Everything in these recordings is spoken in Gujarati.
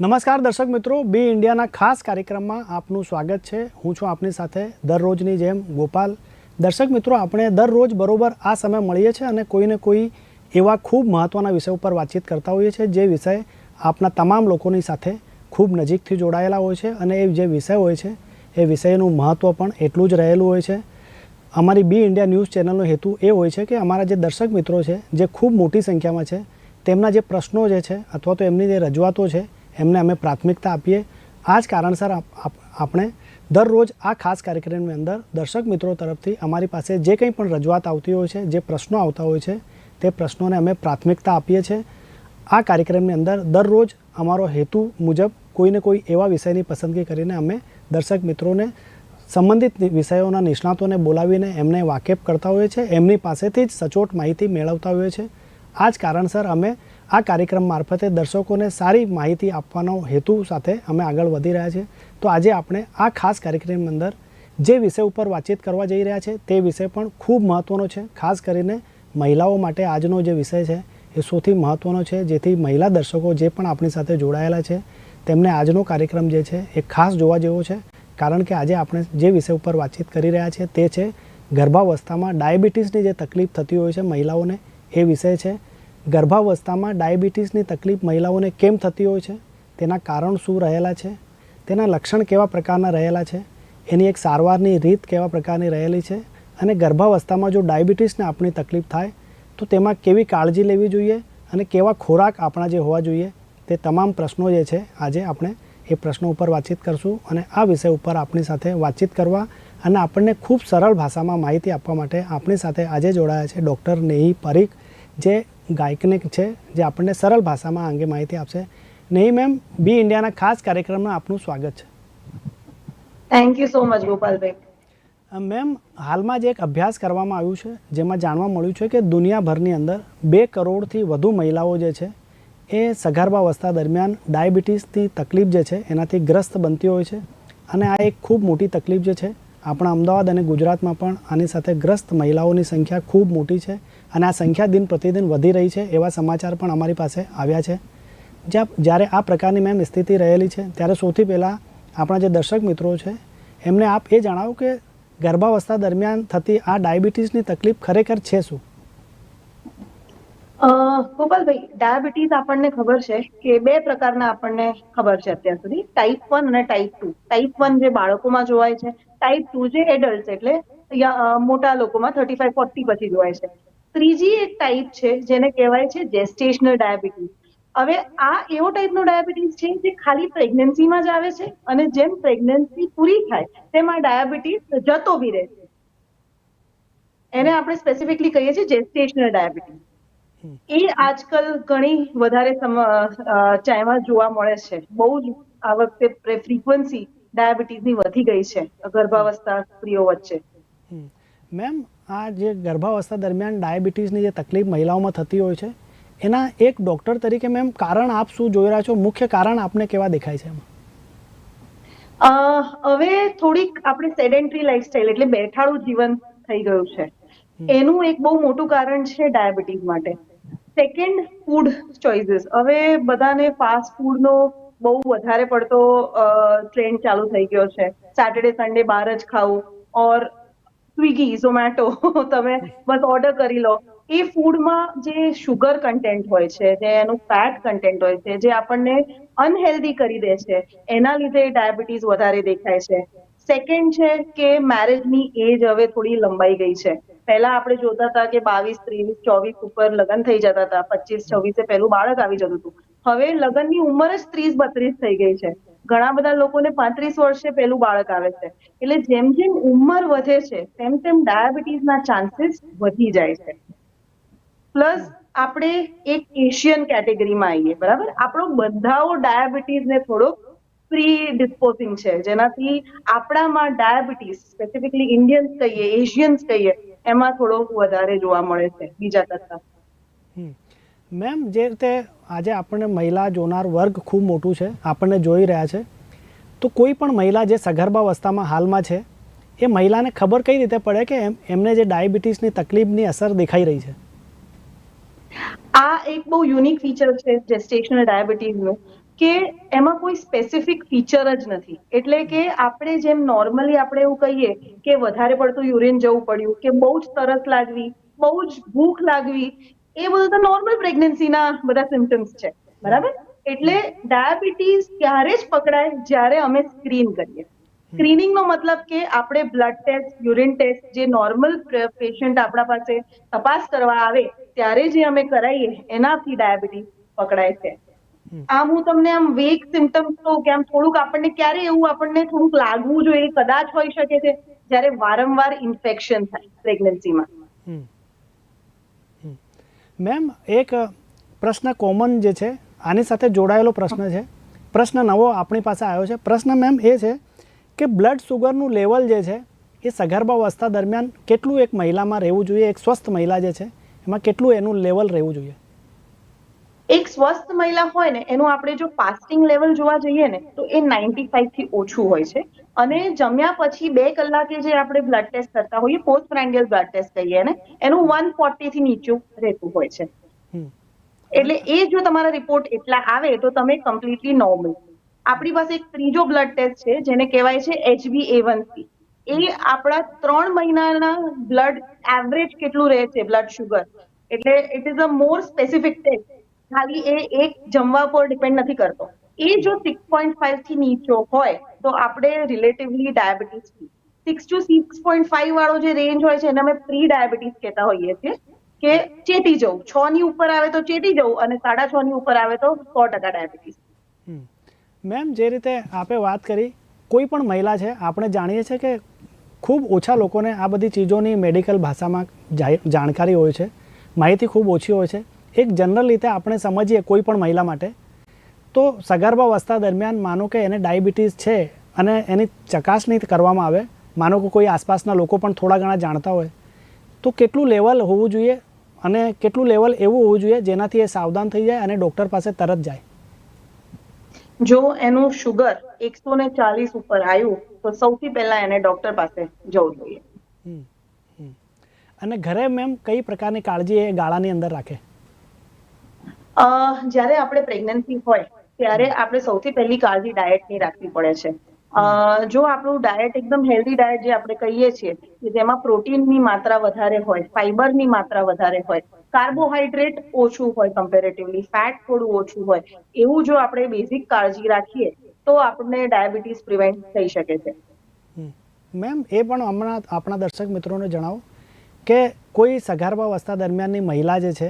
નમસ્કાર દર્શક મિત્રો, બી ઇન્ડિયાના ખાસ કાર્યક્રમમાં આપનું સ્વાગત છે. હું છું આપની સાથે દરરોજની જેમ ગોપાલ. દર્શક મિત્રો, આપણે દરરોજ બરોબર આ સમય મળીએ છીએ અને કોઈને કોઈ એવા ખૂબ મહત્ત્વના વિષય ઉપર વાતચીત કરતા હોઈએ છીએ, જે વિષય આપના તમામ લોકોની સાથે ખૂબ નજીકથી જોડાયેલા હોય છે અને એ જે વિષય હોય છે, એ વિષયનું મહત્ત્વ પણ એટલું જ રહેલું હોય છે. અમારી બી ઇન્ડિયા ન્યૂઝ ચેનલનો હેતુ એ હોય છે કે અમારા જે દર્શક મિત્રો છે, જે ખૂબ મોટી સંખ્યામાં છે, તેમના જે પ્રશ્નો જે છે અથવા તો એમની જે રજૂઆતો છે એમને અમે પ્રાથમિકતા આપીએ. આ જ કારણસર આપ- આપ- આપણે દરરોજ આ ખાસ કાર્યક્રમની અંદર દર્શક મિત્રો તરફથી અમારી પાસે જે કંઈ પણ રજૂઆત આવતી હોય છે, જે પ્રશ્નો આવતા હોય છે, તે પ્રશ્નોને અમે પ્રાથમિકતા આપીએ છીએ. આ કાર્યક્રમની અંદર દરરોજ અમારો હેતુ મુજબ કોઈને કોઈ એવા વિષયની પસંદગી કરીને અમે દર્શક મિત્રોને સંબંધિત વિષયોના નિષ્ણાતોને બોલાવીને એમને વાકેફ કરતા હોઈએ છીએ. એમની પાસેથી જ સચોટ માહિતી મેળવતા હોઈએ છીએ. આ જ કારણસર અમે આ કાર્યક્રમ મારફતે દર્શકોને સારી માહિતી આપવાનો હેતુ સાથે અમે આગળ વધી રહ્યા છીએ. તો આજે આપણે આ ખાસ કાર્યક્રમની અંદર જે વિષય ઉપર વાતચીત કરવા જઈ રહ્યા છે, તે વિષય પણ ખૂબ મહત્ત્વનો છે. ખાસ કરીને મહિલાઓ માટે આજનો જે વિષય છે, એ સૌથી મહત્ત્વનો છે, જેથી મહિલા દર્શકો જે પણ આપણી સાથે જોડાયેલા છે, તેમને આજનો કાર્યક્રમ જે છે, એ ખાસ જોવા જેવો છે. કારણ કે આજે આપણે જે વિષય ઉપર વાતચીત કરી રહ્યા છીએ, તે છે ગર્ભાવસ્થામાં ડાયાબિટીસની જે તકલીફ થતી હોય છે મહિલાઓને, એ વિષય છે. ગર્ભાવસ્થામાં ડાયાબિટીસની તકલીફ મહિલાઓને કેમ થતી હોય છે? તેના કારણ શું રહેલા છે? તેના લક્ષણ કેવા પ્રકારના રહેલા છે? એની એક સારવારની રીત કેવા પ્રકારની રહેલી છે? અને ગર્ભાવસ્થામાં જો ડાયાબિટીસને આપણી તકલીફ થાય, તો તેમાં કેવી કાળજી લેવી જોઈએ અને કેવા ખોરાક આપણા જે હોવા જોઈએ તે તમામ પ્રશ્નો જે છે આજે આપણે એ પ્રશ્નો ઉપર વાતચીત કરશું અને આ વિષય ઉપર આપણી સાથે વાતચીત કરવા અને આપણને ખૂબ સરળ ભાષામાં માહિતી આપવા માટે આપણી સાથે આજે જોડાયા છે ડૉક્ટર નેહી પરીખ, જે ગાયકનિક છે જે આપણને સરળ ભાષામાં આ અંગે માહિતી આપશે. નહીં મેમ બી ઇન્ડિયાના ખાસ કાર્યક્રમમાં આપનું સ્વાગત છે. Thank you so much Gopalbhai. Ma'am હાલમાં જે એક અભ્યાસ કરવામાં આવ્યું છે જેમાં જાણવા મળ્યું છે કે દુનિયાભરની અંદર બે કરોડથી વધુ મહિલાઓ જે છે એ સગર્ભાવસ્થા દરમિયાન ડાયાબિટીસની તકલીફ જે છે એનાથી ગ્રસ્ત બનતી હોય છે. અને આ એક ખૂબ મોટી તકલીફ જે છે આપણા અમદાવાદ અને ગુજરાતમાં પણ આની સાથે ગ્રસ્ત મહિલાઓની સંખ્યા ખૂબ મોટી છે. અને આ સંખ્યા દિન પ્રતિદિન વધી રહી છે એવા સમાચાર પણ અમારી પાસે આવ્યા છે. જ્યાં જ્યારે આ પ્રકારની મેમ સ્થિતિ રહેલી છે, ત્યારે સૌથી પહેલાં આપણા જે દર્શક મિત્રો છે, એમને આપ એ જણાવો કે ગર્ભાવસ્થા દરમિયાન થતી આ ડાયાબિટીસની તકલીફ ખરેખર છે શું? ગોપાલભાઈ, ડાયાબિટીસ આપણને ખબર છે કે બે પ્રકારના આપણને ખબર છે અત્યાર સુધી. ટાઈપ વન અને ટાઈપ ટુ. ટાઈપ વન જે બાળકોમાં જોવાય છે, ટાઈપ ટુ જે એડલ્ટ એટલે મોટા લોકોમાં થર્ટી ફાઈવ, ફોર્ટી પછી જોવાય છે. ત્રીજી એક ટાઈપ છે, જેને કહેવાય છે જેસ્ટેશનલ ડાયાબિટીસ હવે આ એવો ટાઈપનો ડાયાબિટીસ છે, જે ખાલી પ્રેગ્નન્સીમાં જ આવે છે અને જેમ પ્રેગ્નન્સી પૂરી થાય, તેમ આ ડાયાબિટીસ જતો બી રહે છે. એને આપણે સ્પેસિફિકલી કહીએ છીએ જેસ્ટેશનલ ડાયાબિટીસ એ આજકાલ ઘણી વધારે ચાયમાં જોવા મળે છે. બહુ જ આ વખતે ફ્રીક્વન્સી ડાયાબિટીસની વધી ગઈ છે, ગર્ભાવસ્થા સ્ત્રીઓ વચ્ચે. મેમ આ જે ગર્ભાવસ્થા દરમિયાન ડાયાબિટીસની જે તકલીફ મહિલાઓમાં થતી હોય છે એના એક ડૉક્ટર તરીકે મેમ કારણ આપ શું જોઈ રહ્યા છો? મુખ્ય કારણ આપને કેવા દેખાય છે એમાં? અ, હવે થોડીક આપણે સેડેન્ટરી લાઈફસ્ટાઈલ એટલે બેઠાડું જીવન થઈ ગયું છે. એનું એક બહુ મોટું કારણ છે ડાયાબિટીસ માટે. સેકન્ડ ફૂડ ચોઇસીસ હવે બધાને ફાસ્ટ ફૂડનો બહુ વધારે પડતો ટ્રેન્ડ ચાલુ થઈ ગયો છે. સેટરડે સન્ડે બહાર જ ખાવું. ઓર સ્વિગી, ઝોમેટો, તમે બસ ઓર્ડર કરી લો. એ ફૂડમાં જે શુગર કન્ટેન્ટ હોય છે, જે એનું ફેટ કન્ટેન્ટ હોય છે, જે આપણને અનહેલ્ધી કરી દે છે, એના લીધે ડાયાબિટીસ વધારે દેખાય છે. સેકન્ડ છે કે મેરેજની એજ હવે થોડી લંબાઈ ગઈ છે. પહેલા આપણે જોતા હતા કે બાવીસ, ત્રેવીસ, ચોવીસ ઉપર લગ્ન થઈ જતા હતા, પચીસ, છવ્વીસે પહેલું બાળક આવી જતું હતું. હવે લગ્નની ઉંમર જ ત્રીસ, બત્રીસ થઈ ગઈ છે. ઘણા બધા લોકોને પાંત્રીસ વર્ષે પહેલું બાળક આવે છે. એટલે જેમ જેમ ઉંમર વધે છે, તેમ તેમ ડાયાબિટીસના ચાન્સીસ વધી જાય છે. પ્લસ આપણે એક એશિયન કેટેગરીમાં આવીએ બરાબર? આપણો બધાઓ ડાયાબિટીસને થોડોક પ્રી ડિસ્પોઝિંગ છે. જેનાથી આપણામાં ડાયાબિટીસ સ્પેસિફિકલી ઇન્ડિયન્સ કહીએ એશિયન્સ કહીએ, એમાં થોડોક વધારે જોવા મળે છે, બીજા કરતા. મેમ, જે રીતે આજે આપણને મહિલા જોનાર વર્ગ ખૂબ મોટું છે, આપણને જોઈ રહ્યા છે, તો કોઈ પણ મહિલા જે સગર્ભાવસ્થામાં હાલમાં છે, એ મહિલાને ખબર કઈ રીતે પડે કે એમ, એમને જે ડાયાબિટીસની તકલીફની અસર દેખાઈ રહી છે? આ એક બહુ યુનિક ફીચર છે જેસ્ટેશનલ ડાયાબિટીસનું, કે એમાં કોઈ સ્પેસિફિક ફીચર જ નથી. એટલે કે આપણે જેમ નોર્મલી આપણે એવું કહીએ કે વધારે પડતું યુરિન જવું પડ્યું, કે બહુ જ તરસ લાગવી, બહુ જ ભૂખ લાગવી એ બધું તો નોર્મલ પ્રેગ્નન્સીના બધા સિમ્ટમ્સ છે. બરાબર? એટલે ડાયાબિટીસ ત્યારે જ પકડાય જ્યારે અમે સ્ક્રીન કરીએ. સ્ક્રીનિંગનો મતલબ કે આપણે બ્લડ ટેસ્ટ યુરિન ટેસ્ટ જે નોર્મલ પેશન્ટ આપણા પાસે તપાસ કરવા આવે ત્યારે જે અમે કરાવીએ એનાથી ડાયાબિટીસ પકડાય છે. આમ હું તમને આમ વેક સિમ્ટમ્સ તો કે આમ થોડુંક આપણને ક્યારે એવું આપણને થોડુંક લાગવું જોઈએ કદાચ હોઈ શકે છે જ્યારે વારંવાર ઇન્ફેક્શન થાય પ્રેગ્નન્સીમાં. મેમ એક પ્રશ્ન કોમન જે છે, આની સાથે જોડાયેલો પ્રશ્ન છે. પ્રશ્ન નવો આપણી પાસે આવ્યો છે. પ્રશ્ન મેમ એ છે કે બ્લડ સુગરનું લેવલ જે છે, એ સગર્ભાવસ્થા દરમિયાન કેટલું એક મહિલામાં રહેવું જોઈએ? એક સ્વસ્થ મહિલા જે છે, એમાં કેટલું એનું લેવલ રહેવું જોઈએ? એક સ્વસ્થ મહિલા હોય ને એનું આપણે જો ફાસ્ટિંગ લેવલ જોવા જઈએ ને તો એ નાઇન્ટી ફાઈવથી ઓછું હોય છે. અને જમ્યા પછી બે કલાકે જે આપણે બ્લડ ટેસ્ટ કરતા હોઈએ પોસ્ટ પ્રેન્ડિયલ બ્લડ ટેસ્ટ કહીએ ને એનું વન ફોર્ટી થી નીચું રહેતું હોય છે. એટલે એ જો તમારા રિપોર્ટ એટલા આવે તો તમે કમ્પ્લીટલી નોર્મલ આપણી પાસે એક ત્રીજો બ્લડ ટેસ્ટ છે જેને કહેવાય છે એચબી એ એ આપણા ત્રણ મહિનાના બ્લડ એવરેજ કેટલું રહે છે બ્લડ શુગર એટલે it is a more specific test ખાલી એ એક જમવા પર ડિપેન્ડ નથી કરતો. એ જો સિક્સ પોઈન્ટ ફાઈવથી નીચો હોય, તો આપણે relatively diabetes six to six point five વાળો જે રેન્જ હોય છે, એને અમે પ્રી ડાયાબિટીસ કહેતા હોઈએ છીએ, કે ચેતી જવું. છ ની ઉપર આવે તો ચેતી જવું અને સાડા છ ની ઉપર આવે તો સો ટકા ડાયાબિટીસ. મેમ, જે રીતે આપે વાત કરી, કોઈ પણ મહિલા છે, આપણે જાણીએ છીએ કે ખૂબ ઓછા લોકોને આ બધી ચીજોની મેડિકલ ભાષામાં જાણકારી હોય છે, માહિતી ખૂબ ઓછી હોય છે. એક જનરલ રીતે આપણે સમજીએ કોઈ પણ મહિલા માટે તો સગર્ભાવસ્થા દરમિયાન માનો કે એને ડાયાબિટીસ છે અને એની ચકાસણી કરવામાં આવે માનો કે કોઈ આસપાસના લોકો પણ થોડા ઘણા જાણતા હોય તો કેટલું લેવલ હોવું જોઈએ અને કેટલું લેવલ એવું હોવું જોઈએ જેનાથી એ સાવધાન થઈ જાય અને ડૉક્ટર પાસે તરત જાય? જો એનું શુગર એકસો ને ચાલીસ ઉપર આવ્યું તો સૌથી પહેલા એને ડોક્ટર પાસે જવું જોઈએ. હમ, હમ. અને ઘરે મેમ કઈ પ્રકારની કાળજી એ ગાળાની અંદર રાખે? જ્યારે આપણે પ્રેગ્નન્સી હોય, ત્યારે આપણે સૌથી પહેલી કાળજી ડાયટની રાખવી પડે છે. જો આપણું ડાયટ એકદમ હેલ્ધી ડાયટ જે આપણે કહીએ છીએ, કે જેમાં પ્રોટીનની માત્રા વધારે હોય ફાઈબરની માત્રા વધારે હોય કાર્બોહાઈડ્રેટ ઓછું હોય કમ્પેરેટિવલી ફેટ થોડું ઓછું હોય, એવું જો આપણે બેઝિક કાળજી રાખીએ, તો આપણને ડાયાબિટીસ પ્રિવેન્ટ થઈ શકે છે. મેમ, એ પણ હમણાં આપણા દર્શક મિત્રોને જણાવો કે કોઈ સગર્ભાવસ્થા દરમિયાનની મહિલા જે છે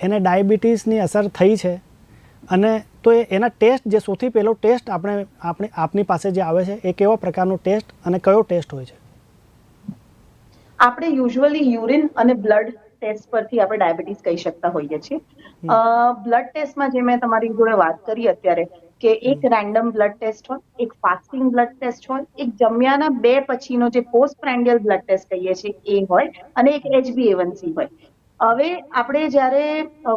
એને ડાયાબિટીસની અસર થઈ છે. અને તો એ એના ટેસ્ટ જે સૌથી પહેલો ટેસ્ટ આપણે આપણે આપની પાસે જે આવે છે એ કેવા પ્રકારનો ટેસ્ટ અને કયો ટેસ્ટ હોય છે? આપણે યુઝ્યુઅલી યુરિન અને બ્લડ ટેસ્ટ પરથી આપણે ડાયાબિટીસ કહી શકતા હોઈએ છીએ. બ્લડ ટેસ્ટમાં જે મેં તમારી જોડે વાત કરી અત્યારે કે એક રેન્ડમ બ્લડ ટેસ્ટ હોય એક ફાસ્ટિંગ બ્લડ ટેસ્ટ હોય એક જમ્યાના બે પછીનો જે પોસ્ટ પ્રેન્ડિયલ બ્લડ ટેસ્ટ કહીએ છીએ એ હોય અને એક એચબીએવનસી હોય. હવે આપણે જ્યારે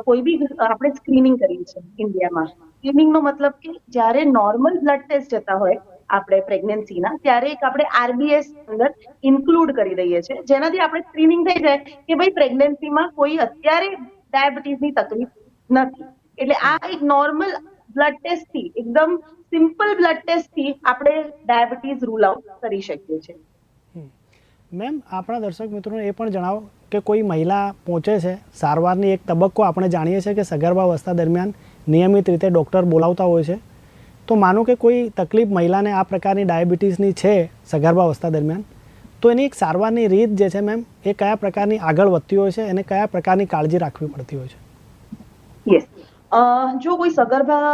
કોઈ બી આપણે સ્ક્રીનિંગ કરીએ છીએ ઇન્ડિયામાં સ્ક્રીનિંગનો મતલબ કે જ્યારે નોર્મલ બ્લડ ટેસ્ટ જતા હોય આપણે પ્રેગ્નન્સીના, ત્યારે એક આપણે આરબીએસ અંદર ઇન્ક્લુડ કરી દઈએ છીએ, જેનાથી આપણે સ્ક્રીનિંગ થઈ જાય કે ભાઈ પ્રેગ્નન્સીમાં કોઈ અત્યારે ડાયાબિટીસની તકલીફ નથી. એટલે આ એક નોર્મલ બ્લડ ટેસ્ટથી, એકદમ સિમ્પલ બ્લડ ટેસ્ટથી આપણે ડાયાબિટીસ રૂલ આઉટ કરી શકીએ છીએ. મેમ, આપણા દર્શક મિત્રોને એ પણ જણાવો કે કોઈ મહિલા પહોંચે છે, સારવારની એક તબક્કો આપણે જાણીએ છીએ કે સગર્ભાવસ્થા દરમિયાન નિયમિત રીતે ડૉક્ટર બોલાવતા હોય છે. તો માનો કે કોઈ તકલીફ મહિલાને આ પ્રકારની ડાયાબિટીસની છે સગર્ભાવસ્થા દરમિયાન, તો એની એક સારવારની રીત જે છે મેમ, એ કયા પ્રકારની આગળ વધતી હોય છે અને કયા પ્રકારની કાળજી રાખવી પડતી હોય છે? જો કોઈ સગર્ભા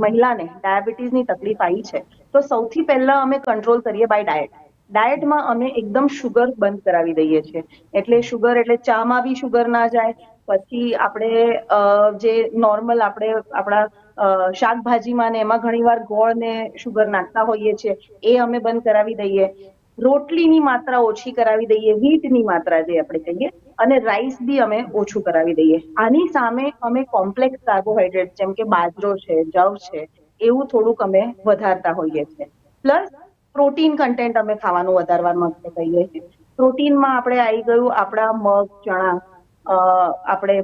મહિલાને ડાયાબિટીસની તકલીફ આવી છે, તો સૌથી પહેલા અમે કંટ્રોલ કરીએ બાય ડાયટ ડાયટમાં અમે એકદમ શુગર બંધ કરાવી દઈએ છીએ. એટલે શુગર એટલે ચામાં બી શુગર ના જાય. પછી આપણે જે નોર્મલ આપણે, આપણા શાકભાજીમાં ને એમાં ઘણીવાર ગોળ ને શુગર નાખતા હોઈએ છીએ, એ અમે બંધ કરાવી દઈએ. રોટલીની માત્રા ઓછી કરાવી દઈએ વ્હીટની માત્રા જે આપણે કહીએ, અને રાઈસ બી અમે ઓછું કરાવી દઈએ. આની સામે અમે કોમ્પ્લેક્સ કાર્બોહાઈડ્રેટ જેમ કે બાજરો છે, જવ છે, એવું થોડુંક અમે વધારતા હોઈએ છીએ. પ્લસ પ્રોટીન કન્ટેન્ટ અમે ખાવાનું વધારવા માટે કહીએ છીએ. પ્રોટીનમાં આપણે આવી ગયું આપણા મગ, ચણા આપણે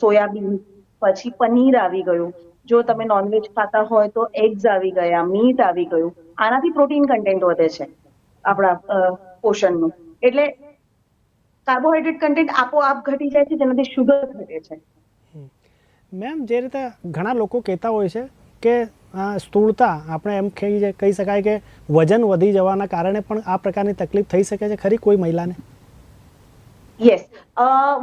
સોયાબીન, પછી પનીર આવી ગયું. જો તમે નોનવેજ ખાતા હોય તો એગ્સ આવી ગયા મીટ આવી ગયું. આનાથી પ્રોટીન કન્ટેન્ટ વધે છે આપણા પોષણનું. એટલે કાર્બોહાઈડ્રેટ કન્ટેન્ટ આપોઆપ ઘટી જાય છે, જેનાથી શુગર ઘટે છે. મેમ, જે રીતે ઘણા લોકો કહેતા હોય છે કે સ્થૂળતા આપણે એમ કહી કહી શકાય કે વજન વધી જવાના કારણે પણ આ પ્રકારની તકલીફ થઈ શકે છે ખરી કોઈ મહિલાને? યસ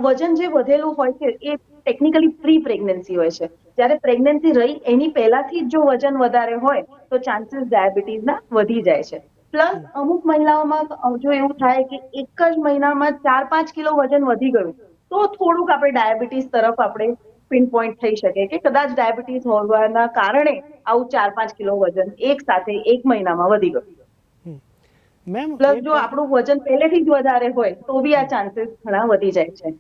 વજન જે વધેલું હોય છે એ ટેકનિકલી પ્રી પ્રેગ્નન્સી હોય છે. જ્યારે પ્રેગ્નન્સી રહી એની પહેલાથી જ વજન વધારે હોય તો ચાન્સીસ ડાયાબિટીસના વધી જાય છે. પ્લસ અમુક મહિલાઓમાં જો એવું થાય કે એક જ મહિનામાં ચાર પાંચ કિલો વજન વધી ગયું, તો થોડુંક આપણે ડાયાબિટીસ તરફ આપણે પિન પોઈન્ટ થઈ શકે કે કદાચ ડાયાબિટીસ હોવાના કારણે આવું ચાર પાંચ કિલો વજન એક સાથે એક મહિનામાં વધી ગયું. મેમ પ્લસ જો આપણું વજન પહેલેથી જ વધારે હોય તો બી આ ચાન્સીસ ઘણા વધી જાય છે.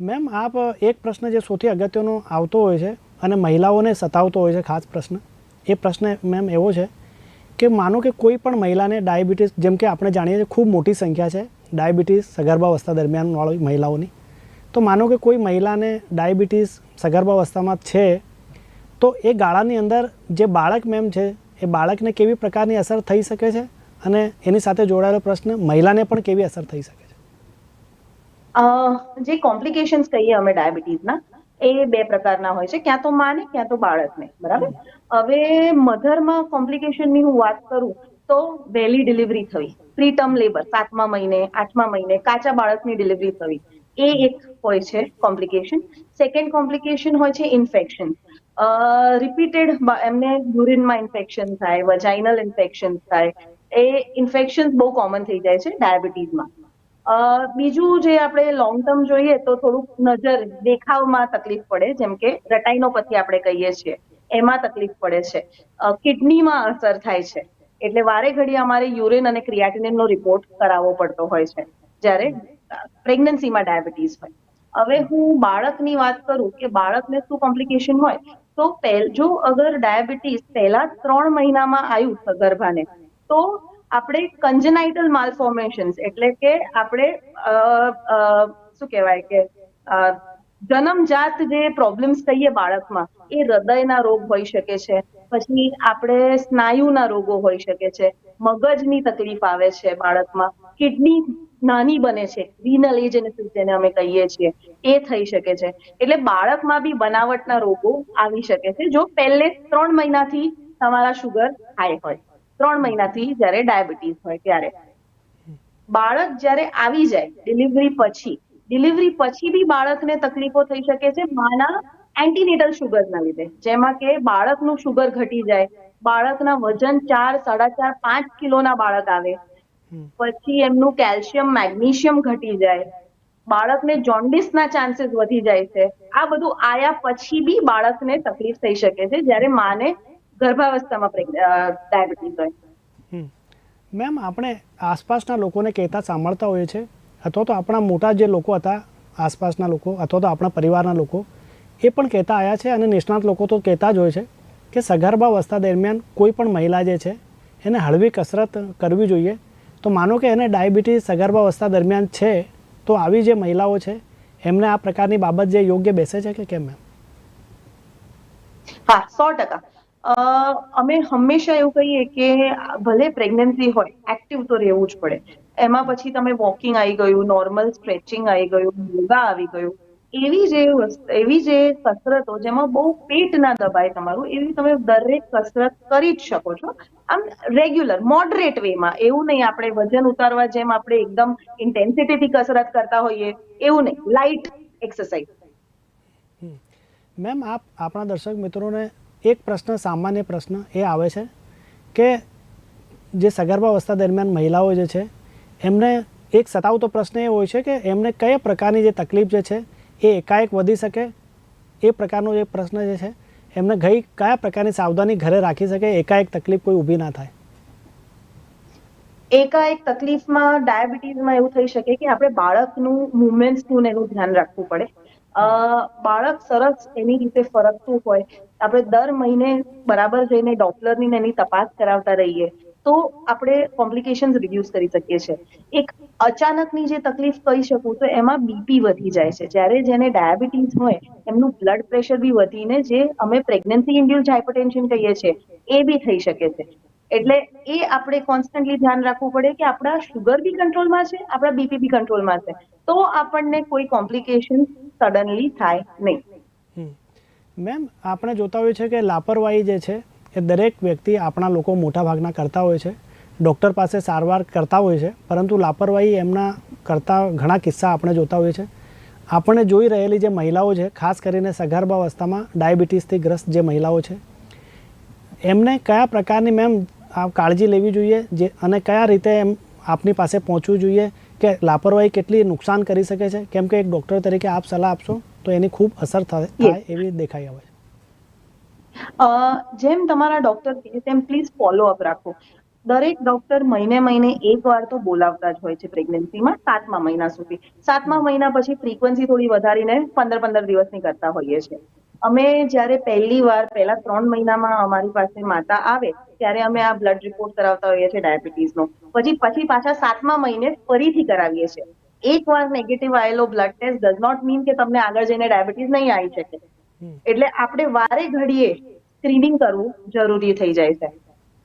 મેમ આપ એક પ્રશ્ન જે સૌથી અગત્યનો આવતો હોય છે અને મહિલાઓને સતાવતો હોય છે ખાસ પ્રશ્ન એ પ્રશ્ન મેમ એવો છે કે માનો કે કોઈ પણ મહિલાને ડાયાબિટીસ જેમ કે આપણે જાણીએ છીએ ખૂબ મોટી સંખ્યા છે ડાયાબિટીસ સગર્ભાવસ્થા દરમિયાન વાળી મહિલાઓની તો માનો કે કોઈ મહિલાને ડાયાબિટીસ સગર્ભાવસ્થામાં છે, તો એ ગાળાની અંદર જે બાળક મેમ છે, એ બાળકને કેવી પ્રકારની અસર થઈ શકે છે? અને એની સાથે જોડાયેલો પ્રશ્ન, મહિલાને પણ કેવી અસર થઈ શકે છે? જે કોમ્પ્લિકેશન્સ કહીએ અમે ડાયાબિટીસના, એ બે પ્રકારના હોય છે. ક્યાં તો માને, ક્યાં તો બાળકને, બરાબર? હવે મધરમાં કોમ્પ્લિકેશનની હું વાત કરું, તો વહેલી ડિલિવરી થવી પ્રીટર્મ લેબર સાતમા મહિને, આઠમા મહિને, કાચા બાળકની ડિલિવરી થવી એ એક હોય છે કોમ્પ્લિકેશન સેકન્ડ કોમ્પ્લિકેશન હોય છે ઇન્ફેક્શન રિપીટેડ એમને યુરિનમાં ઇન્ફેક્શન થાય વજાઇનલ ઇન્ફેક્શન થાય એ ઇન્ફેક્શન બહુ કોમન થઈ જાય છે ડાયાબિટીસમાં બીજું જે આપણે લોંગ ટર્મ જોઈએ તો થોડુંક નજર દેખાવમાં તકલીફ પડે, જેમ કે રટાઇનોપથી આપણે કહીએ છીએ, એમાં તકલીફ પડે છે। કિડનીમાં અસર થાય છે, એટલે વારે ઘડી અમારે યુરિન અને ક્રિયાટિનિનનો રિપોર્ટ કરાવવો પડતો હોય છે, જ્યારે પ્રેગ્નન્સીમાં ડાયાબિટીસ હોય। હવે હું બાળકની વાત કરું કે બાળકને શું કોમ્પ્લિકેશન હોય, તો પહેલ, જો અગર ડાયાબિટીસ પહેલા ત્રણ મહિનામાં આવ્યું સગર્ભાને તો આપણે કન્જનાઇટલ માલફોર્મેશન્સ એટલે કે આપણે શું કહેવાય કે જન્મજાત જે પ્રોબ્લેમ્સ કહીએ બાળકમાં, એ હૃદયના રોગ હોઈ શકે છે, પછી આપણે સ્નાયુના રોગો હોઈ શકે છે, મગજની તકલીફ આવે છે બાળકમાં કિડની નાની બને છે. રીનલ એજેનેસિસ જેને અમે કહીએ છીએ. એ થઈ શકે છે. એટલે બાળકમાં બી બનાવટના રોગો આવી શકે છે, જો પહેલે ત્રણ મહિનાથી તમારા શુગર હાઈ હોય. ત્રણ મહિનાથી જ્યારે ડાયાબિટીસ હોય ત્યારે. બાળક જ્યારે આવી જાય ડિલિવરી પછી ડિલિવરી પછી બી બાળકને તકલીફો થઈ શકે છે માના એન્ટીનેટલ શુગરના લીધે. જેમાં કે બાળકનું શુગર ઘટી જાય, બાળકના વજન ચાર, સાડા ચાર, પાંચ કિલોના બાળક આવે. પછી એમનું કેલ્શિયમ, મેગ્નેશિયમ ઘટી જાય. બાળકને જોન્ડિસના ચાન્સીસ વધી જાય છે. આ બધું આયા પછી બી બાળકને તકલીફ થઈ શકે છે, જ્યારે માને ગર્ભાવસ્થામાં ડાયાબિટીસ હોય. મેમ, આપણે આસપાસના લોકોને કહેતા સાંભળતા હોઈએ છે, અથવા તો આપણા મોટા જે લોકો હતા, આસપાસના લોકો, અથવા તો આપણા પરિવારના લોકો, એ પણ કહેતા આવ્યા છે અને નિષ્ણાત લોકો તો કહેતા જ હોય છે કે સગર્ભાવસ્થા દરમિયાન કોઈ પણ મહિલા જે છે, એને હળવી કસરત કરવી જોઈએ તો માનો કે એને ડાયાબિટીસ સગર્ભાવસ્થા દરમિયાન છે, તો આવી જે મહિલાઓ છે, એમને આ પ્રકારની બાબત જે યોગ્ય બેસે છે કે કેમ હા, સો ટકા. અમે હંમેશા એવું કહીએ કે ભલે પ્રેગ્નન્સી હોય, એક્ટિવ તો રહેવું જ પડે. એમાં પછી તમે વોકિંગ આવી ગયું, નોર્મલ સ્ટ્રેચિંગ આવી ગયું, યોગા આવી ગયું. એવી જે એવી જે કસરતો જેમાં બહુ પેટ ના દબાય તમારું, એવી તમે દરેક કસરત કરી જ શકો છો. આમ રેગ્યુલર મોડરેટ વેમાં એવું નહીં આપણે વજન ઉતારવા જેમ આપણે એકદમ ઇન્ટેન્સિટીથી કસરત કરતા હોઈએ, એવું નહીં. લાઇટ એક્સરસાઇઝ મેમ, આપ, આપણા દર્શક મિત્રોને એક પ્રશ્ન, સામાન્ય પ્રશ્ન એ આવે છે કે જે સગર્ભાવસ્થા દરમિયાન મહિલાઓ જે છે, એમને એક સતાવતો પ્રશ્ન એ હોય છે કે એમને કયા પ્રકારની જે તકલીફ જે છે એ એકાએક વધી શકે? એ પ્રકારનો જે પ્રશ્ન જે છે એમને ગઈ કયા પ્રકારની સાવધાની ઘરે રાખી શકે? એકાએક તકલીફ કોઈ ઊભી ના થાય. એકાએક તકલીફમાં, ડાયાબિટીસમાં એવું થઈ શકે કે આપણે બાળકનું મુવમેન્ટ્સનું એનું ધ્યાન રાખવું પડે. બાળક સરસ એની રીતે ફરકતું હોય. આપણે દર મહિને બરાબર જઈને ડોક્ટરની એની તપાસ કરાવતા રહીએ. તો આપણે કોમ્પ્લિકેશન્સ રિડ્યુસ કરી શકીએ છીએ. એક અચાનકની જે તકલીફ કહી શકું તો એમાં બીપી વધી જાય છે. જ્યારે જેને ડાયાબિટીસ હોય, એમનું બ્લડ પ્રેશર બી વધીને જે અમે પ્રેગ્નન્સી ઇન્ડ્યુસ હાઇપરટેન્શન કહીએ છીએ, એ બી થઈ શકે છે. એટલે એ આપણે કોન્સ્ટન્ટલી ધ્યાન રાખવું પડે કે આપણા શુગર બી કંટ્રોલમાં છે, આપણા બીપી બી કંટ્રોલમાં છે. તો આપણને કોઈ કોમ્પ્લિકેશન સડનલી થાય નહીં. મેમ, આપણે જોતા હોઈએ છીએ કે લાપરવાહી જે છે એ દરેક વ્યક્તિ આપણા લોકો મોટા ભાગના કરતા હોય છે. ડૉક્ટર પાસે સારવાર કરતા હોય છે પરંતુ લાપરવાહી એમના કરતા ઘણા કિસ્સા આપણે જોતા હોઈએ છીએ આપણે જોઈ રહેલી જે મહિલાઓ છે ખાસ કરીને સગર્ભ અવસ્થામાં ડાયાબિટીસથી ગ્રસ્ત જે મહિલાઓ છે એમને કયા પ્રકારની મેમ આ કાળજી લેવી જોઈએ? જે અને કયા રીતે એમ આપની પાસે પહોંચવું જોઈએ કે લાપરવાહી કેટલી નુકસાન કરી શકે છે? કેમ કે એક ડૉક્ટર તરીકે આપ સલાહ આપશો તો એની ખૂબ અસર થાય એવી દેખાઈ આવે છે. જેમ તમારા ડોક્ટર કહે તેમ પ્લીઝ ફોલો અપ રાખો. દરેક ડોક્ટર મહિને મહિને એક વાર તો બોલાવતા જ હોય છે પ્રેગ્નન્સીમાં સાતમા મહિના સુધી. સાતમા મહિના પછી ફ્રીક્વન્સી થોડી વધારીને પંદર પંદર દિવસની કરતા હોઈએ છીએ. અમે જ્યારે પહેલી વાર, પહેલા ત્રણ મહિનામાં અમારી પાસે માતા આવે, ત્યારે અમે આ બ્લડ રિપોર્ટ કરાવતા હોઈએ છીએ ડાયાબિટીસનો પછી પછી પાછા સાતમા મહિને ફરીથી કરાવીએ છીએ. એક વાર નેગેટિવ આવેલો blood test does not mean કે તમને આગળ જઈને ડાયાબિટીસ નહીં આવી શકે. એટલે આપણે વારે ઘડીએ સ્ક્રીનિંગ કરવું જરૂરી થઈ જાય છે.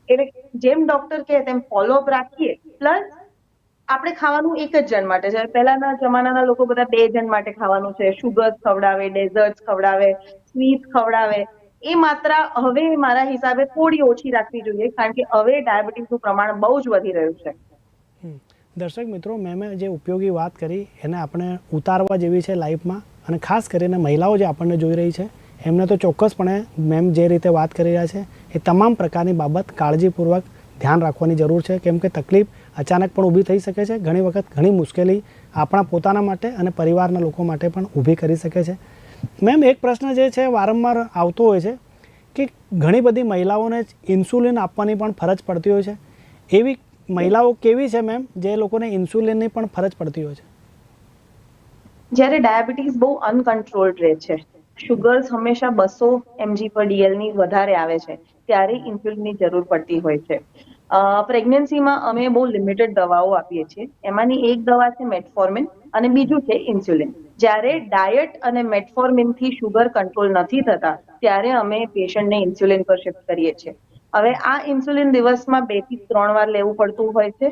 એટલે જેમ ડોક્ટર કહે તેમ ફોલોઅપ રાખીએ પ્લસ આપણે ખાવાનું એક જ જણ માટે છે. પહેલાના જમાનાના લોકો બધા બે જણ માટે ખાવાનું છે. શુગર ખવડાવે ડેઝર્ટ ખવડાવે સ્વીટ ખવડાવે. એ માત્રા હવે મારા હિસાબે થોડી ઓછી રાખવી જોઈએ કારણ કે હવે ડાયાબિટીસનું પ્રમાણ બહુ જ વધી રહ્યું છે. દર્શક મિત્રો મેં જે ઉપયોગી વાત કરી એને આપણે ઉતારવા જેવી છે લાઈફમાં. અને ખાસ કરીને મહિલાઓ જે આપણને જોઈ રહી છે, એમને તો ચોક્કસપણે મેમ જે રીતે વાત કરી રહ્યા છે, એ તમામ પ્રકારની બાબત કાળજીપૂર્વક ધ્યાન રાખવાની જરૂર છે. કેમ કે તકલીફ અચાનક પણ ઊભી થઈ શકે છે, ઘણી વખત ઘણી મુશ્કેલી આપણા પોતાના માટે અને પરિવારના લોકો માટે પણ ઊભી કરી શકે છે. મેમ એક પ્રશ્ન જે છે, વારંવાર આવતો હોય છે કે ઘણી બધી મહિલાઓને ઇન્સ્યુલિન આપવાની પણ ફરજ પડતી હોય છે. એવી મહિલાઓ કેવી છે મેમ જે લોકોને ઇન્સ્યુલિનની પણ ફરજ પડતી હોય છે? જ્યારે ડાયાબિટીસ બહુ અનકન્ટ્રોલ્ડ રહે છે શુગર્સ હંમેશા બસો એમજી પર ડીએલની વધારે આવે છે, ત્યારે ઇન્સ્યુલિનની જરૂર પડતી હોય છે. પ્રેગ્નન્સીમાં અમે બહુ લિમિટેડ દવાઓ આપીએ છીએ. એમાંની એક દવા છે મેટફોર્મિન અને બીજું છે ઇન્સ્યુલિન જ્યારે ડાયટ અને મેટફોર્મિનથી શુગર કંટ્રોલ નથી થતા, ત્યારે અમે પેશન્ટને ઇન્સ્યુલિન પર શિફ્ટ કરીએ છીએ. હવે આ ઇન્સ્યુલિન દિવસમાં બેથી ત્રણ વાર લેવું પડતું હોય છે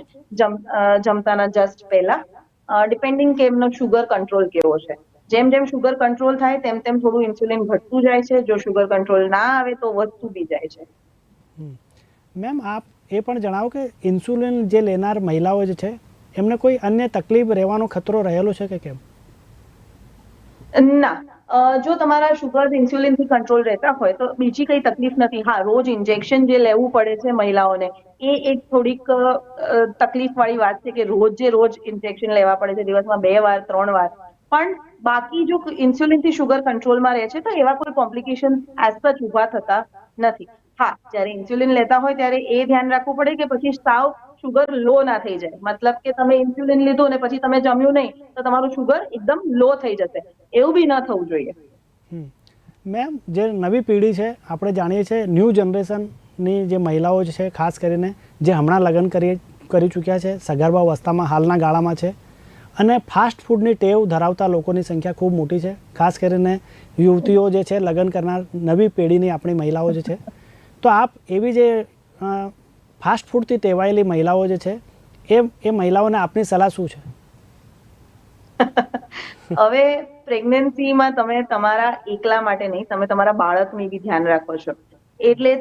જમતાના જસ્ટ પહેલા. ડિપેન્ડિંગ કે એમનો શુગર કંટ્રોલ કેવો છે. જેમ જેમ શુગર કંટ્રોલ થાય તેમ તેમ થોડું ઇન્સ્યુલિન ઘટતું જાય છે. જો શુગર કંટ્રોલ ના આવે તો વધતું બી જાય છે. મેમ આપ એ પણ જણાવો કે ઇન્સ્યુલિન જે લેનાર મહિલાઓ જે છે એમને કોઈ અન્ય તકલીફ રહેવાનો ખતરો રહેલો છે કે કેમ? ના. જો તમારા શુગર ઇન્સ્યુલિનથી કંટ્રોલ રહેતા હોય તો બીજી કઈ તકલીફ નથી. હા, રોજ ઇન્જેક્શન જે લેવું પડે છે મહિલાઓને, એ એક થોડીક તકલીફ વાળી વાત છે કે રોજ જે રોજ ઇન્જેક્શન લેવા પડે છે, દિવસમાં બે વાર, ત્રણ વાર. પણ બાકી જો ઇન્સ્યુલિનથી શુગર કંટ્રોલમાં રહે છે તો એવા કોઈ કોમ્પ્લિકેશન એઝ સચ ઊભા થતા નથી. હા, જ્યારે ઇન્સ્યુલિન લેતા હોય ત્યારે એ ધ્યાન રાખવું પડે કે પછી સાવ શુગર લો ના થઈ જાય. મતલબ કે તમે ઇન્સ્યુલિન લીધું ને પછી તમે જમ્યું નહીં, તો તમારું શુગર એકદમ લો થઈ જશે. એવું બી ન થવું જોઈએ. મેમ, જે નવી પેઢી છે, આપણે જાણીએ છીએ ન્યૂ જનરેશનની જે મહિલાઓ છે, ખાસ કરીને જે હમણાં લગ્ન કરી કરી ચૂક્યા છે સગર્ભા અવસ્થામાં, હાલના ગાળામાં છે. અને ફાસ્ટ ફૂડની ટેવ ધરાવતા લોકોની સંખ્યા ખૂબ મોટી છે. ખાસ કરીને યુવતીઓ જે છે, લગ્ન કરનાર નવી પેઢીની આપણી મહિલાઓ જે છે તો આપ એવી જે ફાસ્ટ ફૂડથી ટેવાયેલી મહિલાઓ જે છે, એ એ મહિલાઓને આપની સલાહ શું છે? હવે પ્રેગ્નન્સીમાં તમે તમારા એકલા માટે નહીં, તમે તમારા બાળકને બી ધ્યાન રાખો છો. એટલે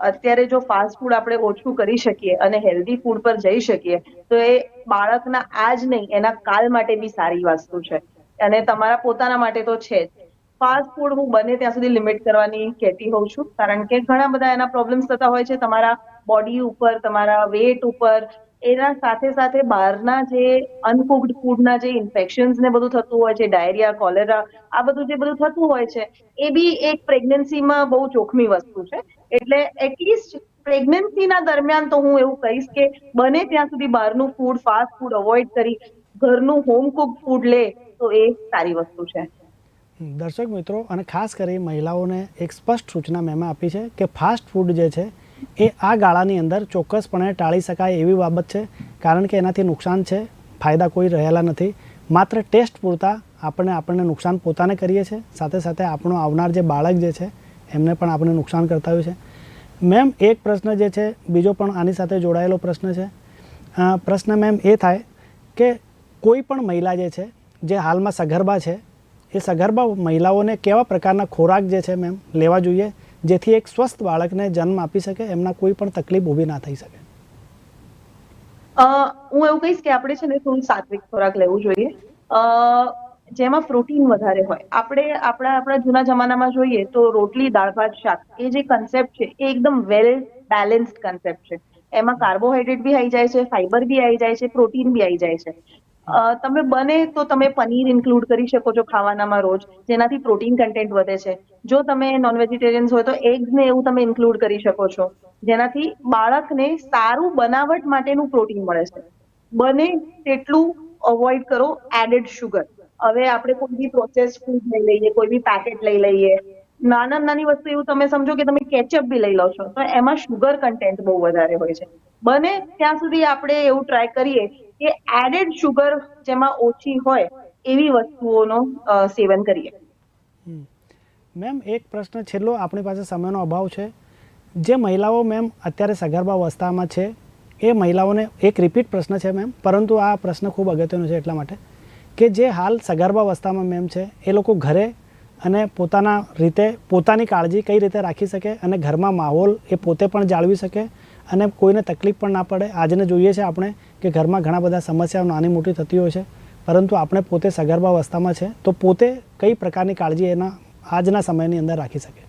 અત્યારે જો ફાસ્ટ ફૂડ આપણે ઓછું કરી શકીએ અને હેલ્ધી ફૂડ પર જઈ શકીએ, તો એ બાળકના આજ નહીં, એના કાલ માટે બી સારી વસ્તુ છે. અને તમારા પોતાના માટે તો છે જ. ફાસ્ટ ફૂડ હું બને ત્યાં સુધી લિમિટ કરવાની કહેતી હોઉં છું. કારણ કે ઘણા બધા એના પ્રોબ્લેમ્સ થતા હોય છે. તમારા બોડી ઉપર, તમારા વેટ ઉપર, એના સાથે સાથે બહારના જે અનકુકડ ફૂડના જે ઇન્ફેક્શન્સ ને બધું થતું હોય છે ડાયરિયા કોલેરા આ બધું જે બધું થતું હોય છે, એ બી એક પ્રેગ્નન્સીમાં બહુ જોખમી વસ્તુ છે. એટલે એટલીસ્ટ પ્રેગ્નન્સીના દરમિયાન તો હું એવું કહીશ કે બને ત્યાં સુધી બહારનું ફૂડ ફાસ્ટ ફૂડ અવોઇડ કરી, ઘરનું હોમ કુક ફૂડ લે, તો એ સારી વસ્તુ છે. દર્શક મિત્રો, અને ખાસ કરી મહિલાઓને એક સ્પષ્ટ સૂચના મેં આપી છે કે ફાસ્ટ ફૂડ જે છે, એ આ ગાળાની અંદર ચોક્કસપણે ટાળી શકાય એવી બાબત છે, કારણ કે એનાથી નુકસાન છે, ફાયદા કોઈ રહેલા નથી. માત્ર ટેસ્ટ પૂરતા આપણને આપણને નુકસાન પોતાને કરીએ છીએ, સાથે સાથે આપણો આવનાર જે બાળક જે છે, એમને પણ આપણે નુકસાન કરતા હોય છે મેમ, એક પ્રશ્ન જે છે, બીજો પણ આની સાથે જોડાયેલો પ્રશ્ન છે. પ્રશ્ન મેમ એ થાય કે કોઈ પણ મહિલા જે છે, જે હાલમાં સગર્ભા છે એ સગર્ભા મહિલાઓને કેવા પ્રકારના ખોરાક જે છે મેમ લેવા જોઈએ, જેથી એક સ્વસ્થ બાળકને જન્મ આપી શકે, એમના કોઈ પણ તકલીફ ઊભી ના થઈ શકે? હું એવું કહીશ કે આપણે છે ને થોડું સાત્વિક ખોરાક લેવું જોઈએ. જેમાં પ્રોટીન વધારે હોય. આપણે આપણા આપણા જૂના જમાનામાં જોઈએ તો રોટલી, દાળ, ભાત, શાક, એ જે કન્સેપ્ટ છે, એ એકદમ વેલ બેલેન્સ્ડ કન્સેપ્ટ છે. એમાં કાર્બોહાઈડ્રેટ બી આવી જાય છે ફાઈબર બી આવી જાય છે પ્રોટીન બી આવી જાય છે. તમે બને તો તમે પનીર ઇન્ક્લુડ કરી શકો છો ખાવાનામાં રોજ, જેનાથી પ્રોટીન કન્ટેન્ટ વધે છે. જો તમે નોન વેજીટેરિયન્સ હોય તો એગ્સ ને એવું તમે ઇન્ક્લુડ કરી શકો છો, જેનાથી બાળકને સારું બનાવટ માટેનું પ્રોટીન મળે છે. બને તેટલું અવોઇડ કરો એડેડ શુગર હવે આપણે કોઈ બી પ્રોસેસ ફૂડ લઈ લઈએ, કોઈ બી પેકેટ લઈ લઈએ નાના નાની વસ્તુ એવું તમે સમજો કે તમે કેચઅપ બી લઈ લો છો. તો એમાં શુગર કન્ટેન્ટ બહુ વધારે હોય છે. બને ત્યાં સુધી આપણે એવું ટ્રાય કરીએ કે એડેડ શુગર જેમાં ઓછી હોય એવી વસ્તુઓનો સેવન કરીએ. મેમ, એક પ્રશ્ન છેલ્લો આપણી પાસે સમયનો અભાવ છે. જે મહિલાઓ મેમ અત્યારે સગર્ભા અવસ્થામાં છે, એ મહિલાઓને એક રિપીટ પ્રશ્ન છે મેમ, પરંતુ આ પ્રશ્ન ખૂબ અગત્યનો છે એટલા માટે કે જે હાલ સગર્ભા અવસ્થામાં મેમ છે, એ લોકો ઘરે અને પોતાના રીતે, પોતાની કાળજી કઈ રીતે રાખી શકે અને ઘરમાં માહોલ એ પોતે પણ જાળવી શકે અને કોઈને તકલીફ પણ ના પડે. આજને જોઈએ છે આપણે કે ઘરમાં ઘણા બધા સમસ્યાઓ નાની મોટી થતી હોય છે, પરંતુ આપણે પોતે સગર્ભા અવસ્થામાં છે, તો પોતે કઈ પ્રકારની કાળજી એના આજના સમયની અંદર રાખી શકે?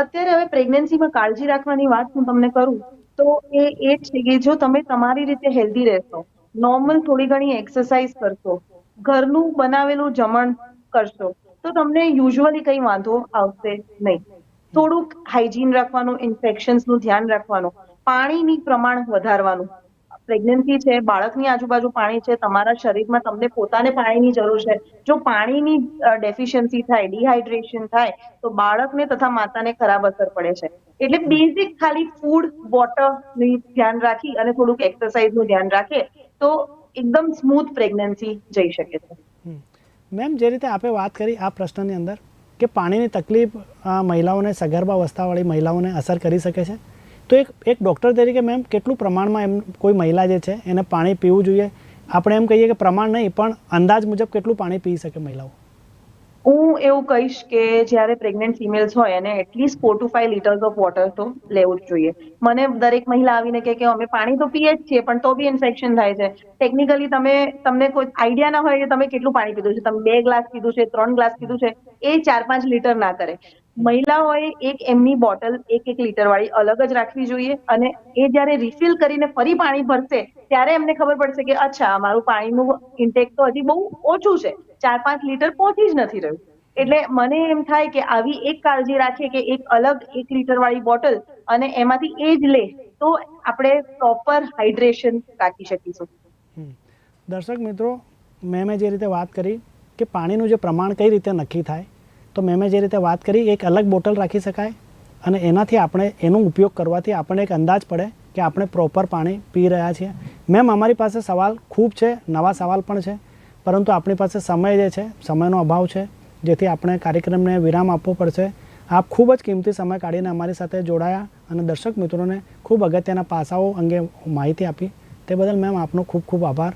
અત્યારે હવે પ્રેગ્નન્સીમાં કાળજી રાખવાની વાત હું તમને કરું, તો એ એ છે કે જો તમે તમારી રીતે હેલ્ધી રહેશો, નોર્મલ થોડી ઘણી એક્સરસાઇઝ કરશો, ઘરનું બનાવેલું જમણ કરશો, તો તમને યુઝ્યુઅલી કંઈ વાંધો આવશે નહીં. થોડુંક હાઇજીન રાખવાનું ઇન્ફેક્શન્સનું ધ્યાન રાખવાનું, પાણીની પ્રમાણ વધારવાનું. પ્રેગ્નન્સી છે, બાળકની આજુબાજુ પાણી છે, તમારા શરીરમાં તમને પોતાને પાણીની જરૂર છે. જો પાણીની ડેફિશિયન્સી થાય ડિહાઇડ્રેશન થાય, તો બાળકને તથા માતાને ખરાબ અસર પડે છે. એટલે બેઝિક ખાલી ફૂડ વોટરની ધ્યાન રાખી અને થોડુંક એક્સરસાઇઝનું ધ્યાન રાખે, તો એકદમ સ્મૂથ પ્રેગ્નન્સી જઈ શકે છે. મેમ, જે રીતે આપે વાત કરી આ પ્રશ્નની અંદર, કે પાણીની તકલીફ મહિલાઓને, સગર્ભા અવસ્થાવાળી મહિલાઓને અસર કરી શકે છે. તો એક એક ડૉક્ટર તરીકે મેમ, કેટલું પ્રમાણમાં એમ, કોઈ મહિલા જે છે, એને પાણી પીવું જોઈએ? આપણે એમ કહીએ કે પ્રમાણ નહીં, પણ અંદાજ મુજબ કેટલું પાણી પી શકે મહિલાઓ? હું એવું કહીશ કે જ્યારે પ્રેગ્નન્ટ ફિમેલ્સ હોય એને at least four to five litres of water તો લેવું જ જોઈએ. મને દરેક મહિલા આવીને કહે કે અમે પાણી તો પીએ જ છીએ, પણ તો બી ઇન્ફેક્શન થાય છે. ટેકનિકલી તમે, તમને કોઈ આઈડિયા ના હોય કે તમે કેટલું પાણી પીધું છે. તમે બે ગ્લાસ પીધું છે, ત્રણ ગ્લાસ પીધું છે, એ ચાર પાંચ લીટર ના કરે. મહિલાઓએ એક એમની બોટલ, એક એક લીટર વાળી અલગ જ રાખવી જોઈએ અને એ જ્યારે રિફિલ કરીને ફરી પાણી ભરશે, ત્યારે એમને ખબર પડશે કે અચ્છા મારું પાણીનું ઇન્ટેક તો હજી બહુ ઓછું છે. ચાર પાંચ લીટર પહોંચી જ નથી રહ્યું. એટલે મને એમ થાય કે આવી એક કાળજી રાખીએ કે એક અલગ એક લીટર વાળી બોટલ અને એમાંથી એ જ લે, તો આપણે પ્રોપર હાઇડ્રેશન રાખી શકીશું. દર્શક મિત્રો મેં જે રીતે વાત કરી કે પાણીનું જે પ્રમાણ કઈ રીતે નક્કી થાય તો મેમે જે રીતે વાત કરી એક અલગ બોટલ રાખી શકાય અને એનાથી આપણે એનો ઉપયોગ કરવાથી આપણને એક અંદાજ પડે કે આપણે પ્રોપર પાણી પી રહ્યા છીએ. મેમ અમારી પાસે સવાલ ખૂબ છે નવા સવાલ પણ છે પરંતુ આપણી પાસે સમય જે છે સમયનો અભાવ છે જેથી આપણે કાર્યક્રમને વિરામ આપવો પડશે. આપ ખૂબ જ કિંમતી સમય કાઢીને અમારી સાથે જોડાયા અને દર્શક મિત્રોને ખૂબ અગત્યના પાસાઓ અંગે માહિતી આપી. તે બદલ મેમ આપનો ખૂબ ખૂબ આભાર.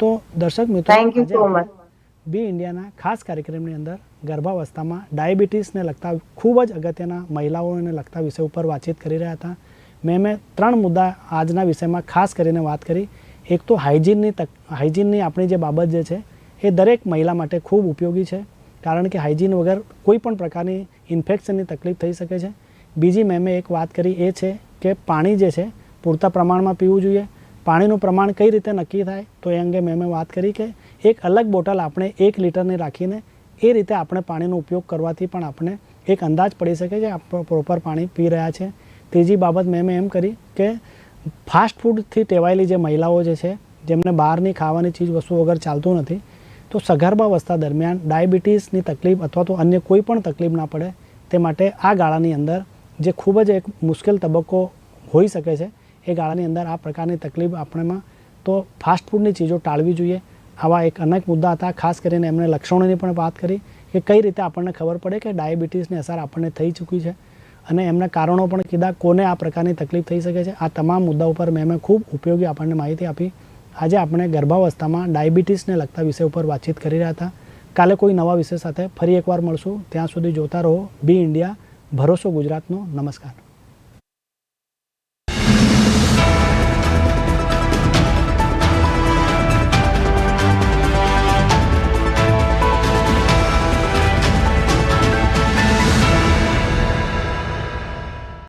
તો દર્શક મિત્રો thank you so much B ઇન્ડિયાના ખાસ કાર્યક્રમની અંદર ગર્ભાવસ્થામાં ડાયાબિટીસને લગતા ખૂબ જ અગત્યના મહિલાઓને લગતા વિષય ઉપર વાતચીત કરી રહ્યા હતા. મેં મેં ત્રણ મુદ્દા આજના વિષયમાં ખાસ કરીને વાત કરી. એક તો હાઇજીનની તક, હાઇજીનની આપણી જે બાબત જે છે, એ દરેક મહિલા માટે ખૂબ ઉપયોગી છે, કારણ કે હાઇજીન વગર કોઈ પણ પ્રકારની ઇન્ફેક્શનની તકલીફ થઈ શકે છે. બીજી મેં એક વાત કરી એ છે કે પાણી જે છે, પૂરતા પ્રમાણમાં પીવું જોઈએ. પાણીનું પ્રમાણ કઈ રીતે નક્કી થાય, તો એ અંગે મેં વાત કરી કે એક અલગ બોટલ આપણે એક લીટરની રાખીને એ રીતે આપણે પાણીનો ઉપયોગ કરવાથી પણ આપણે એક અંદાજ પડી શકે કે આપણે પ્રોપર પાણી પી રહ્યા છે. ત્રીજી બાબત મેં મેં એમ કરી કે ફાસ્ટ ફૂડથી ટેવાયેલી જે મહિલાઓ જે છે, જેમને બહારની ખાવાની ચીજ વસ્તુ વગર ચાલતું નથી, તો સગર્ભાવસ્થા દરમિયાન ડાયાબિટીસની તકલીફ અથવા તો અન્ય કોઈ પણ તકલીફ ના પડે તે માટે આ ગાળાની અંદર જે ખૂબ જ એક મુશ્કેલ તબક્કો હોઈ શકે છે, એ ગાળાની અંદર આ પ્રકારની તકલીફ આપણેમાં તો ફાસ્ટ ફૂડની ચીજો ટાળવી જોઈએ. આવા એક અનેક મુદ્દા હતા, ખાસ કરીને એમણે લક્ષણોની પણ વાત કરી, કે કઈ રીતે આપણને ખબર પડે કે ડાયાબિટીસની અસર આપણને થઈ ચૂકી છે અને એમના કારણો પણ કીધા, કોને આ પ્રકારની તકલીફ થઈ શકે છે. આ તમામ મુદ્દા ઉપર મેં ખૂબ ઉપયોગી આપણને માહિતી આપી. આજે આપણે ગર્ભાવસ્થામાં ડાયાબિટીસને લગતા વિષય ઉપર વાતચીત કરી રહ્યા હતા. કાલે કોઈ નવા વિષય સાથે ફરી એકવાર મળશું. ત્યાં સુધી જોતા રહો. બી ઇન્ડિયા, ભરોસો ગુજરાતનો. નમસ્કાર.